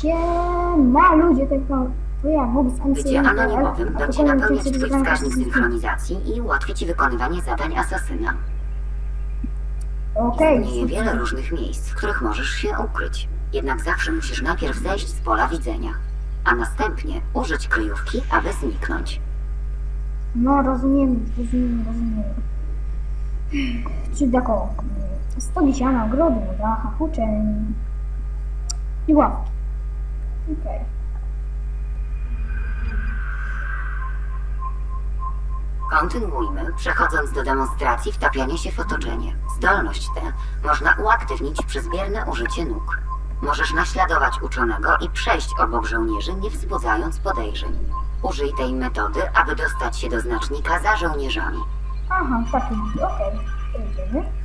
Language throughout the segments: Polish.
Siema ludzie, tylko to ja, Bob z Bycie anonimowym będzie pokonam napełniać twój wskaźnik synchronizacji i ułatwi ci wykonywanie zadań asasyna. Okej, Istnieje wiele różnych miejsc, w których możesz się ukryć. Jednak zawsze musisz najpierw zejść z pola widzenia, a następnie użyć kryjówki, aby zniknąć. no rozumiem, rozumiem, rozumiem. Czyli taką, ogrody, na dachach, uczeń i ławki. Okej. Kontynuujmy, przechodząc do demonstracji wtapiania się w otoczenie. Zdolność tę można uaktywnić przez bierne użycie nóg. Możesz naśladować uczonego i przejść obok żołnierzy, nie wzbudzając podejrzeń. Użyj tej metody, aby dostać się do znacznika za żołnierzami. Aha, taki, okej, jedziemy. Mhm.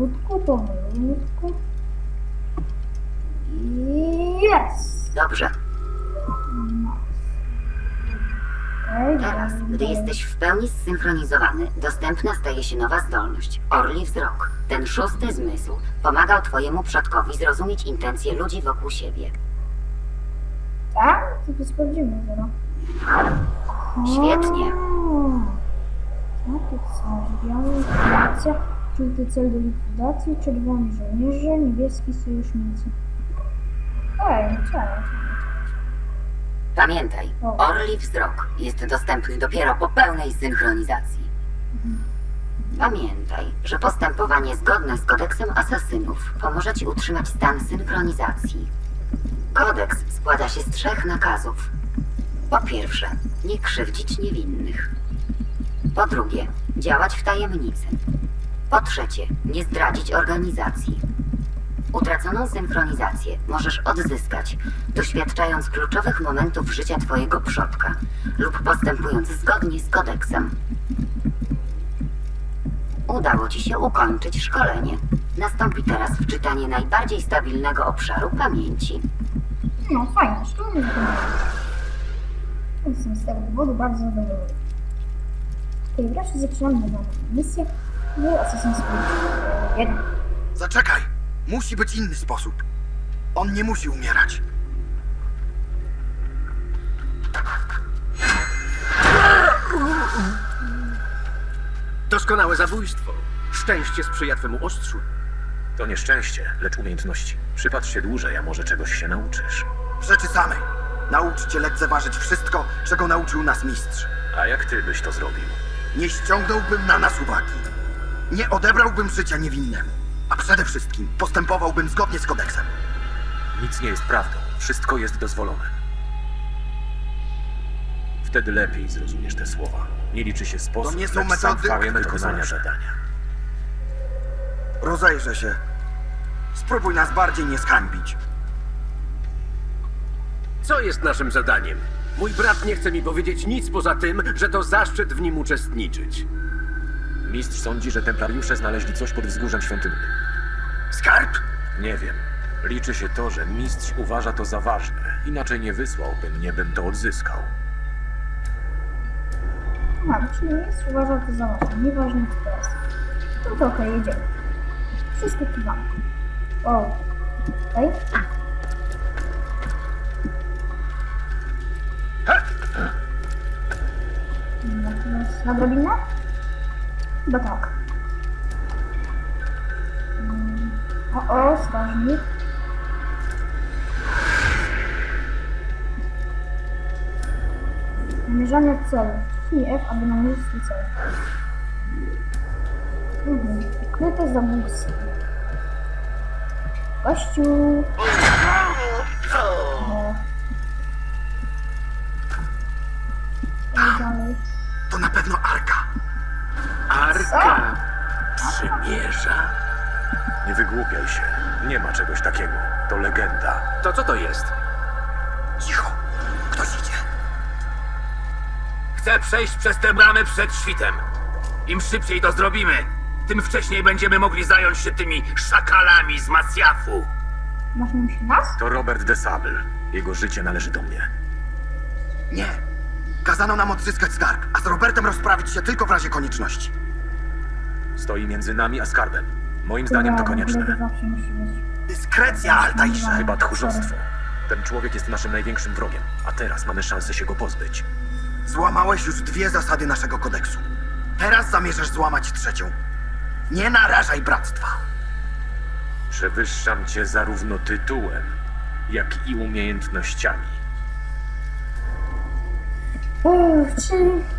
Powolutku, powolutku. Jest! Dobrze, Okej, teraz, gdy jesteś w pełni zsynchronizowany, dostępna staje się nowa zdolność Orli Wzrok. Ten szósty zmysł pomagał twojemu przodkowi zrozumieć intencje ludzi wokół siebie. Tak? To to sprawdzimy zaraz. Świetnie. Tak, to są żółty cel do likwidacji, czerwony żołnierze, niebieski sojusznicy. Ej, czekaj, Pamiętaj, O. Orli Wzrok jest dostępny dopiero po pełnej synchronizacji. Pamiętaj, że postępowanie zgodne z kodeksem asasynów pomoże ci utrzymać stan synchronizacji. Kodeks składa się z trzech nakazów. Po pierwsze, nie krzywdzić niewinnych. Po drugie, działać w tajemnicy. Po trzecie, nie zdradzić organizacji. Utraconą synchronizację możesz odzyskać, doświadczając kluczowych momentów życia Twojego przodka lub postępując zgodnie z kodeksem. Udało Ci się ukończyć szkolenie. Nastąpi teraz wczytanie najbardziej stabilnego obszaru pamięci. No fajnie, szkolny wykonanie. Jestem z tego powodu bardzo zadowolony. Okej, wreszcie zaczynamy nową misję w Assassin's Creed 1. Zaczekaj! Musi być inny sposób. On nie musi umierać. Doskonałe zabójstwo. Szczęście sprzyja twemu ostrzu. To nie szczęście, lecz umiejętności. Przypatrz się dłużej, a może czegoś się nauczysz. W rzeczy samej. Nauczcie lekceważyć wszystko, czego nauczył nas mistrz. A jak ty byś to zrobił? Nie ściągnąłbym na nas uwagi. Nie odebrałbym życia niewinnemu. A przede wszystkim postępowałbym zgodnie z kodeksem. Nic nie jest prawdą. Wszystko jest dozwolone. Wtedy lepiej zrozumiesz te słowa. Nie liczy się sposób, To nie są lecz sam metody, fakt które są wykonania lepsze. zadania. Rozejrzę się. Spróbuj nas bardziej nie zhańbić. Co jest naszym zadaniem? Mój brat nie chce mi powiedzieć nic poza tym, że to zaszczyt w nim uczestniczyć. Mistrz sądzi, że templariusze znaleźli coś pod wzgórzem świątynnym. Skarb? Nie wiem. Liczy się to, że mistrz uważa to za ważne. Inaczej nie wysłałby mnie, bym to odzyskał. Aha, czyli jest uważa to za ważne, nieważne co to jest. No to okej, jedziemy. Wszystko kiwamy. O, okej. No, to jest nadrobina? Chyba tak. Mm, O, o, strażnik. Namierzanie celu. Wciśnij F, aby namierzyć swój cel. Mhm. Ukryte zabójstwo. Kościół. Arka przymierza? Nie wygłupiaj się. Nie ma czegoś takiego. To legenda. To co to jest? Cicho. Ktoś idzie. Chcę przejść przez tę bramę przed świtem. Im szybciej to zrobimy, tym wcześniej będziemy mogli zająć się tymi szakalami z Masjafu. Masz myśli nas? To Robert de Sable. Jego życie należy do mnie. Nie. Kazano nam odzyskać skarb, a z Robertem rozprawić się tylko w razie konieczności. Stoi między nami a skarbem. Moim zdaniem to konieczne. to zawsze musi być. Dyskrecja, Altairze! Chyba tchórzostwo. Ten człowiek jest naszym największym wrogiem, a teraz mamy szansę się go pozbyć. Złamałeś już dwie zasady naszego kodeksu. Teraz zamierzasz złamać trzecią. Nie narażaj bractwa. Przewyższam cię zarówno tytułem, jak i umiejętnościami. Ech, Czy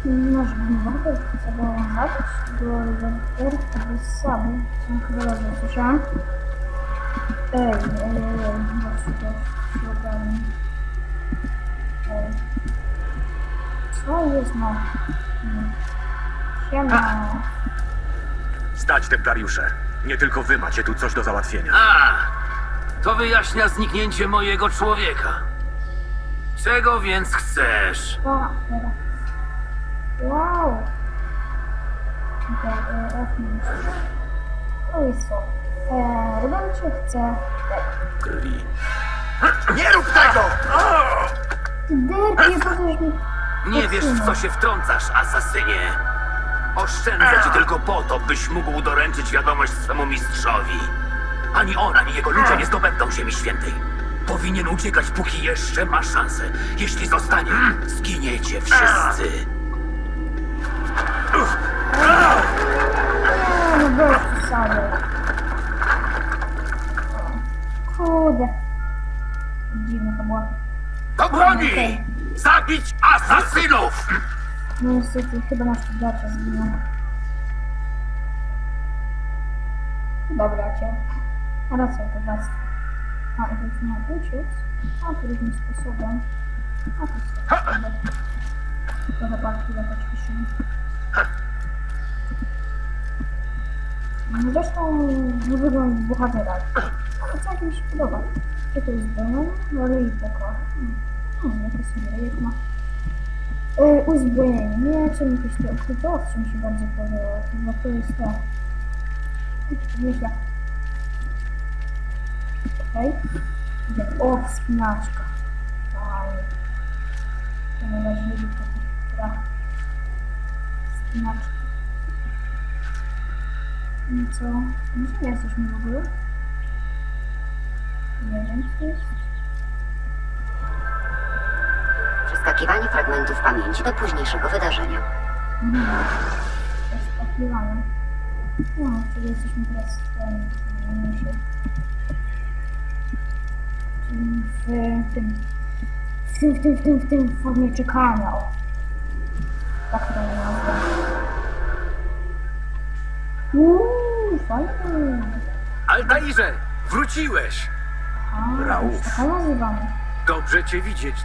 może mogę zobowiązać do Roberta Wysady? Co chyba dobrze słyszałem. Ej, ej, ej, ej, właśnie też się ogarnę. Ej. Co jest? Hmm. Siema. Stać, templariusze! Nie tylko wy macie tu coś do załatwienia. A, to wyjaśnia zniknięcie mojego człowieka. Czego więc chcesz? O, teraz. Wow. Jest co? Eee, chce... Krwi. Nie rób tego! Ty derpie, mi... Nie wiesz, w co się wtrącasz, asasynie. Oszczędzę ci tylko po to, byś mógł doręczyć wiadomość swemu mistrzowi. Ani on, ani jego ludzie nie zdobędą Ziemi Świętej. Powinien uciekać, póki jeszcze ma szansę. Jeśli zostanie, zginiecie wszyscy. Bez przesady. Kurde. Dziwne to było. Do broni! Zabić asasynów! No niestety, chyba nasz gracza zginął. Dobra, cię. A co to was? A, i to już nie uciec. A, to różnym sposobem. A, to jest tak. Trochę pan chwilę poćwiczymy. No Zresztą nie wygląda bohatera. Ale całkiem mi się podoba. Co to jest? No i poko. Hmm, jakie sobie rejek ma. E, uzbrojenie. Mieczem jakieś to, to ostrze mi się bardziej podobało. Chyba to jest to. Myślę. Okej. Okay. O, wspinaczka. Fajnie. To najważniejsze to która wspinaczka. I co? Gdzie jesteśmy w ogóle? Nie wiem, co jest. Przeskakiwanie fragmentów pamięci do późniejszego wydarzenia. Zaskakiwanie. No, czyli jesteśmy teraz w tym, w tym, w tym, w tym, w tym, w tym, formie czekania. O. Tak to nazwę. Uuu, fajnie. Altairze, wróciłeś! A, Rauf. już taka nazywamy. Dobrze cię widzieć.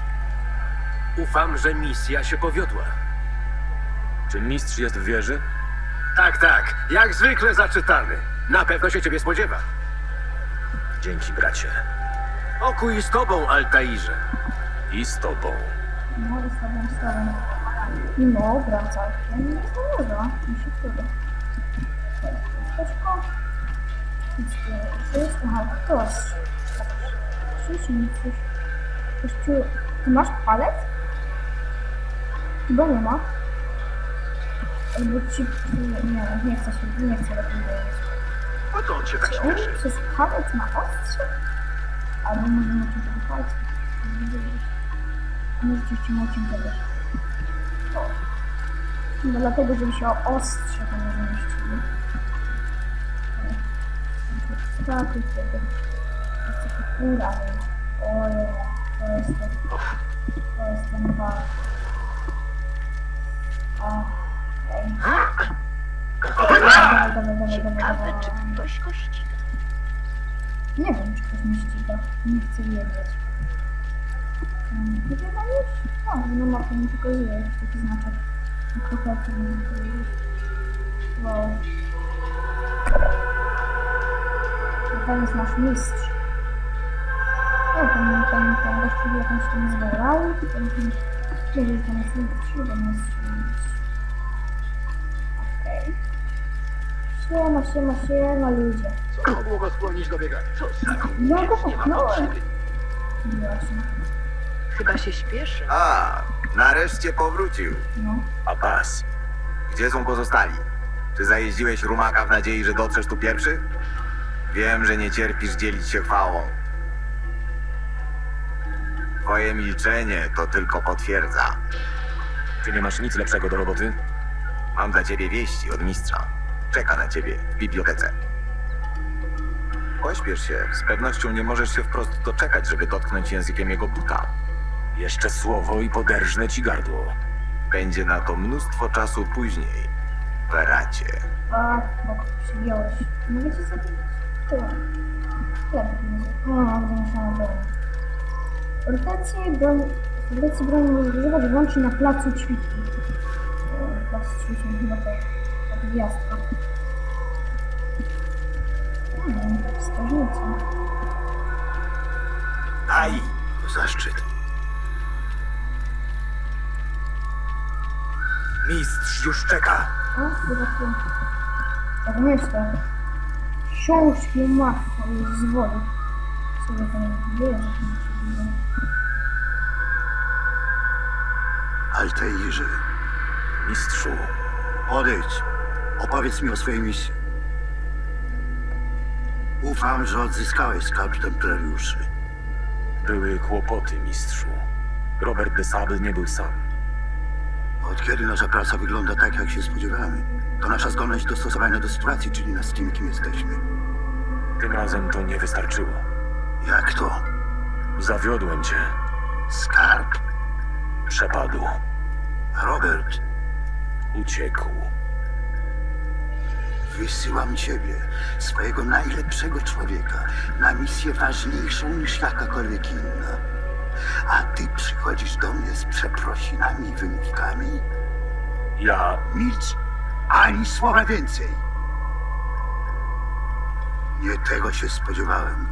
Ufam, że misja się powiodła. Czy mistrz jest w wieży? Tak, tak, jak zwykle zaczytany. Na pewno się ciebie spodziewa. Dzięki, bracie. Pokój z tobą, Altairze. I z tobą. No, ustawiam stronę. No, gra całkiem nie zależa. Mi się podoba. Troszeczkę. Nic tu jest. Aha, to jest. Coś, nic, coś. Kościół, ty masz palec? Chyba nie ma. Albo ci... Nie, nie chcę się, nie chcę lepiej wiedzieć. Dokąd się tak Czy on przez palec ma ostrze? Albo może ma dużego palca. Nie wiedzieć. A może rzeczywiście mocim tego. O. No dlatego, żeby się ostrze to może mieścili. Tak, to jest tego. To jest taka kura. Ojej, to jest to. To jest ten walk. O, okej. Dawaj, dawaj, dawaj, dawaj, dawaj, dawaj. Ktoś go ściga. Nie wiem, czy ktoś mnie ściga. Nie chcę wiedzieć. Gdzie tam już? O, no mapę mi pokazuje jakiś taki znaczek. To mi powiedzieć. Wow. To jest nasz mistrz. Ja tam, tam, tam właściwie jakąś tam zwołał. Nie wiem, tam jest mistrz, chyba mistrz. Okej. Siema, siema, siema ludzie. Co mogło go skłonić do biegania? Co za Ja go popchnąłem. Właśnie. Chyba się śpieszy. A, Nareszcie powrócił. No. Abbas, Gdzie są pozostali? Czy zajeździłeś rumaka w nadziei, że dotrzesz tu pierwszy? Wiem, że nie cierpisz dzielić się chwałą. Twoje milczenie to tylko potwierdza. czy nie masz nic lepszego do roboty? Mam dla ciebie wieści od mistrza. Czeka na ciebie w bibliotece. Pośpiesz się. Z pewnością nie możesz się wprost doczekać, żeby dotknąć językiem jego buta. Jeszcze słowo i poderżnę ci gardło. Będzie na to mnóstwo czasu później. Peracie. A, bo przyjąłeś. Mogę cię zabić? Tyle. Tyle będzie. O, zamieszana broń. Rotację broń... Rotację broni może używać wyłącznie na placu ćwiczeń. E, Plac ćwiczeń chyba to... to gwiazdka. Hmm, strażnica. Daj! Zaszczyt. Mistrz już czeka. O, chyba tu. Tak myślę. Książki ma z woli. Sobie to nie wierzę, że mi się dzieje. Altairze, Mistrzu, odejdź. Opowiedz mi o swojej misji. Ufam, że odzyskałeś skarb templariuszy. były kłopoty, mistrzu. Robert de Sable nie był sam. Od kiedy nasza praca wygląda tak, jak się spodziewamy? To nasza zdolność dostosowania do sytuacji czyni nas tym, kim jesteśmy. Tym razem to nie wystarczyło. Jak to? Zawiodłem cię. Skarb? Przepadł. Robert, Uciekł. Wysyłam ciebie, swojego najlepszego człowieka, na misję ważniejszą niż jakakolwiek inna. A ty przychodzisz do mnie z przeprosinami i wymówkami? Ja Milcz, ani słowa więcej. Nie tego się spodziewałem.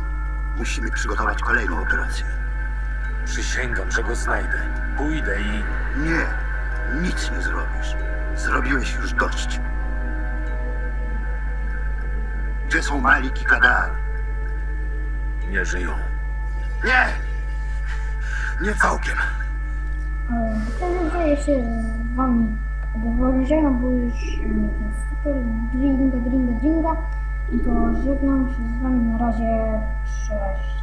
Musimy przygotować kolejną operację. przysięgam, że go znajdę. Pójdę i... Nie, nic nie zrobisz. Zrobiłeś już dość. Gdzie są Malik i Kadar? nie żyją. Nie! Nie całkiem. Wtedy zdaje się z wami obowiążenia, bo już ten super dringa, dringa, dringa. I to żegnam się z wami na razie. Cześć.